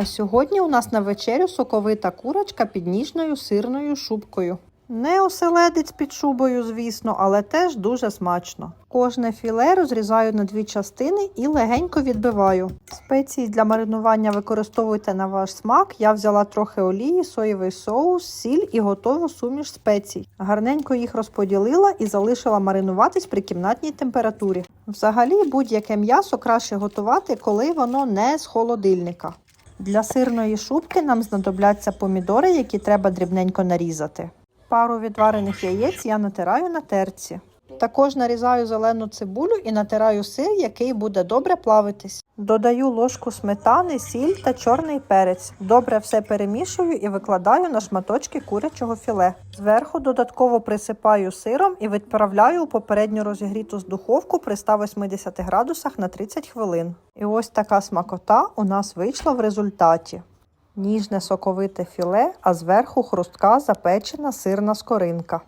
А сьогодні у нас на вечерю соковита курочка під ніжною сирною шубкою. Не оселедець під шубою, звісно, але теж дуже смачно. Кожне філе розрізаю на дві частини і легенько відбиваю. Спеції для маринування використовуйте на ваш смак. Я взяла трохи олії, соєвий соус, сіль і готову суміш спецій. Гарненько їх розподілила і залишила маринуватись при кімнатній температурі. Взагалі, будь-яке м'ясо краще готувати, коли воно не з холодильника. Для сирної шубки нам знадобляться помідори, які треба дрібненько нарізати. Пару відварених яєць я натираю на терці. Також нарізаю зелену цибулю і натираю сир, який буде добре плавитись. Додаю ложку сметани, сіль та чорний перець. Добре все перемішую і викладаю на шматочки курячого філе. Зверху додатково присипаю сиром і відправляю у попередньо розігріту з духовку при 180 градусах на 30 хвилин. І ось така смакота у нас вийшла в результаті. Ніжне соковите філе, а зверху хрустка запечена сирна скоринка.